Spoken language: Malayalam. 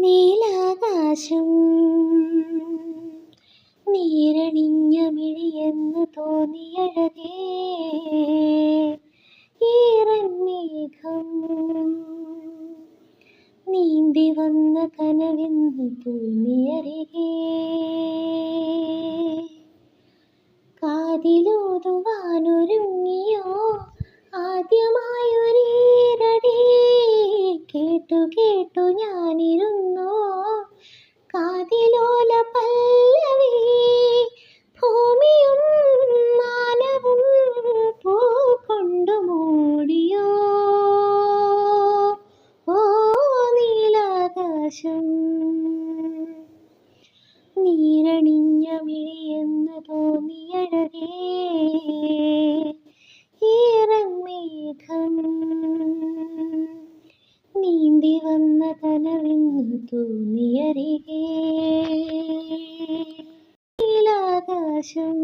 നീലാകാശം. നീരണിഞ്ഞ മിഴിയെന്ന് നീന്തി വന്ന കനവെന്ന് തോന്നിയരികേ കാതിലൂതുവാനൊരുങ്ങിയോ കേട്ടു ഞാനിരുന്നു. കാതിലോല പല്ലവി ഭൂമിയും മാനവും പൂ കൊണ്ടു മൂടിയോ? ഓ നീലാകാശം നീരണിഞ്ഞ മിഴിയെന്ന് തോന്നിയഴകേ നീലാകാശം.